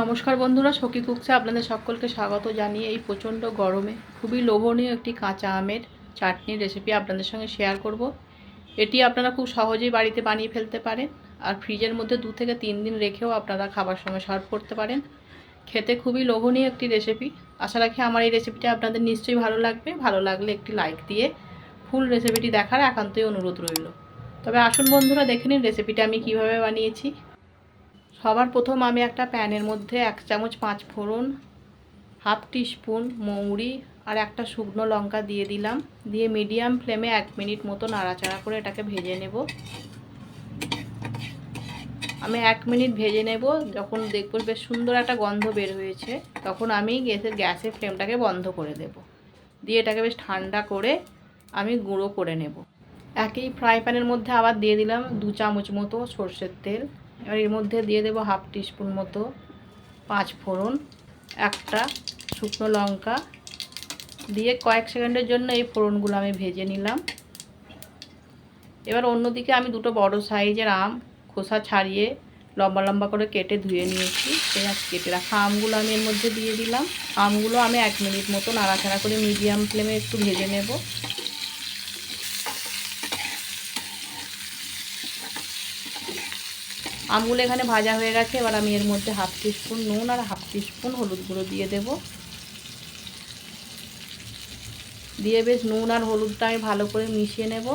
নমস্কার বন্ধুরা, সখী কুকসে আপনাদের সকলকে স্বাগত জানিয়ে এই প্রচণ্ড গরমে খুবই লোভনীয় একটি কাঁচা আমের চাটনির রেসিপি আপনাদের সঙ্গে শেয়ার করব। এটি আপনারা খুব সহজেই বাড়িতে বানিয়ে ফেলতে পারেন আর ফ্রিজের মধ্যে দু থেকে তিন দিন রেখেও আপনারা খাবার সঙ্গে সার্ভ করতে পারেন। খেতে খুবই লোভনীয় একটি রেসিপি আশা রাখি আমার এই রেসিপিটা আপনাদের নিশ্চয়ই ভালো লাগবে। ভালো লাগলে একটি লাইক দিয়ে ফুল রেসিপিটি দেখার একান্তই অনুরোধ রইল। তবে আসুন বন্ধুরা, দেখে নিন রেসিপিটা আমি কীভাবে বানিয়েছি। সবার প্রথম আমি একটা প্যানের মধ্যে এক চামচ পাঁচ ফোড়ন, হাফ স্পুন মৌরি আর একটা শুকনো লঙ্কা দিয়ে দিলাম। দিয়ে মিডিয়াম ফ্লেমে এক মিনিট মতো নাড়াচাড়া করে এটাকে ভেজে নেব। আমি এক মিনিট ভেজে নেব, যখন দেখব বেশ সুন্দর একটা গন্ধ বের হয়েছে, তখন আমি গ্যাসের গ্যাসের ফ্লেমটাকে বন্ধ করে দেব। দিয়ে এটাকে বেশ ঠান্ডা করে আমি গুঁড়ো করে নেব। একই ফ্রাই প্যানের মধ্যে আবার দিয়ে দিলাম দু চামচ মতো সর্ষের তেল। এবার এর মধ্যে দিয়ে দেবো হাফ টিস্পুন মতো পাঁচ ফোড়ন, একটা শুকনো লঙ্কা। দিয়ে কয়েক সেকেন্ডের জন্য এই ফোড়নগুলো আমি ভেজে নিলাম। এবার অন্যদিকে আমি দুটো বড় সাইজের আম খোসা ছাড়িয়ে লম্বা লম্বা করে কেটে ধুয়ে নিয়েছি। সেই কেটে রাখা আমগুলো আমি এর মধ্যে দিয়ে দিলাম। আমগুলো আমি এক মিনিট মতো নাড়াচাড়া করে মিডিয়াম ফ্লেমে একটু ভেজে নেব। আমগুলো এখানে ভাজা হয়ে গেছে। এবার আমি এর মধ্যে হাফ টিস্পুন নুন আর হাফ টিস্পুন হলুদ গুঁড়ো দিয়ে দেব। দিয়ে বেশ নুন আর হলুদটা আমি ভালো করে মিশিয়ে নেব।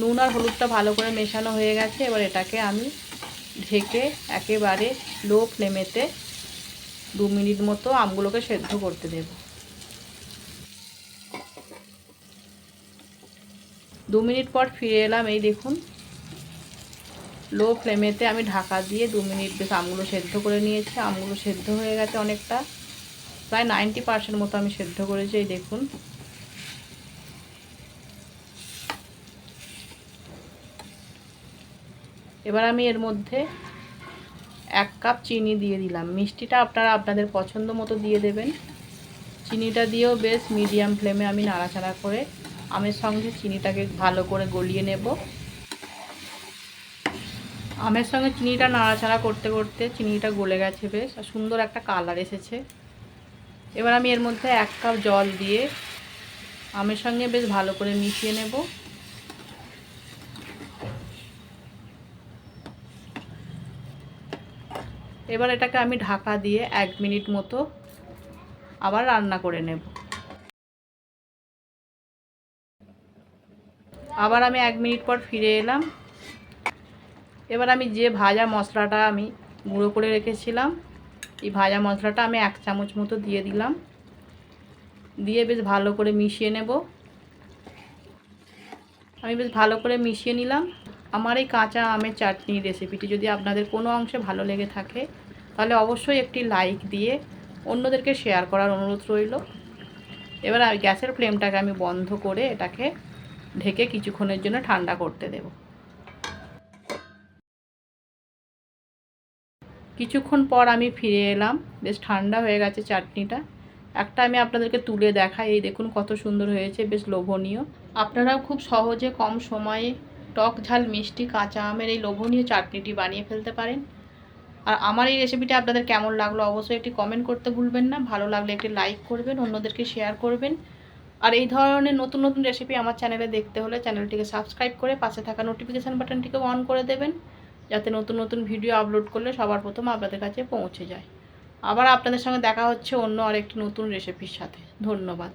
নুন আর হলুদটা ভালো করে মেশানো হয়ে গেছে। এবার এটাকে আমি ঢেকে একেবারে লো ফ্লেমেতে দু মিনিট মতো আমগুলোকে সেদ্ধ করতে দেবো। দু মিনিট পর ফিরে এলাম, এই দেখুন। লো ফ্লেমেতে আমি ঢাকা দিয়ে দু মিনিট বেশ আমগুলো সেদ্ধ করে নিয়েছি। আমগুলো সেদ্ধ হয়ে গেছে অনেকটা। প্রায় নাইনটি পার্সেন্ট মতো আমি সেদ্ধ করেছি, এই দেখুন। এবার আমি এর মধ্যে এক কাপ চিনি দিয়ে দিলাম। মিষ্টিটা আপনারা আপনাদের পছন্দ মতো দিয়ে দেবেন। চিনিটা দিয়েও বেশ মিডিয়াম ফ্লেমে আমি নাড়াচাড়া করে আমের সঙ্গে চিনিটাকে ভালো করে গলিয়ে নেব। আমের সঙ্গে চিনিটা নাড়াচাড়া করতে করতে চিনিটা গলে গেছে বেশ, আর সুন্দর একটা কালার এসেছে। এবার আমি এর মধ্যে এক কাপ জল দিয়ে আমের সঙ্গে বেশ ভালো করে মিশিয়ে নেব। এবার এটাকে আমি ঢাকা দিয়ে এক মিনিট মতো আবার রান্না করে নেব। আবার আমি এক মিনিট পর ফিরে এলাম। এবার আমি যে ভাজা মশলাটা আমি গুঁড়ো করে রেখেছিলাম, এই ভাজা মশলাটা আমি এক চামচ মতো দিয়ে দিলাম। দিয়ে বেশ ভালো করে মিশিয়ে নেব। আমি বেশ ভালো করে মিশিয়ে নিলাম। আমার এই কাঁচা আমের চাটনির রেসিপিটি যদি আপনাদের কোনো অংশে ভালো লেগে থাকে, তাহলে অবশ্যই একটি লাইক দিয়ে অন্যদেরকে শেয়ার করার অনুরোধ রইল। এবার গ্যাসের ফ্লেমটাকে আমি বন্ধ করে এটাকে ঢেকে কিছুক্ষণের জন্য ঠান্ডা করতে দেব। কিছুক্ষণ পর আমি ফিরে এলাম। বেশ ঠান্ডা হয়ে গেছে চাটনিটা। একটা আমি আপনাদেরকে তুলে দেখাই। এই দেখুন কত সুন্দর হয়েছে, বেশ লোভনীয়। আপনারাও খুব সহজে কম সময়ে টক ঝাল, মিষ্টি, কাঁচা আমের এই লোভনীয় চাটনিটি বানিয়ে ফেলতে পারেন। আর আমার এই রেসিপিটা আপনাদের কেমন লাগল অবশ্যই একটি কমেন্ট করতে ভুলবেন না। ভালো লাগলে একটি লাইক করবেন, অন্যদেরকে শেয়ার করবেন। আর এই ধরনের নতুন নতুন রেসিপি আমার চ্যানেলে দেখতে হলে চ্যানেলটিকে সাবস্ক্রাইব করে পাশে থাকা নোটিফিকেশান বাটনটিকে অন করে দেবেন, যাতে নতুন নতুন ভিডিও আপলোড করলে সবার প্রথম আপনাদের কাছে পৌঁছে যায়। আবার আপনাদের সঙ্গে দেখা হচ্ছে অন্য আরেকটি নতুন রেসিপির সাথে। ধন্যবাদ।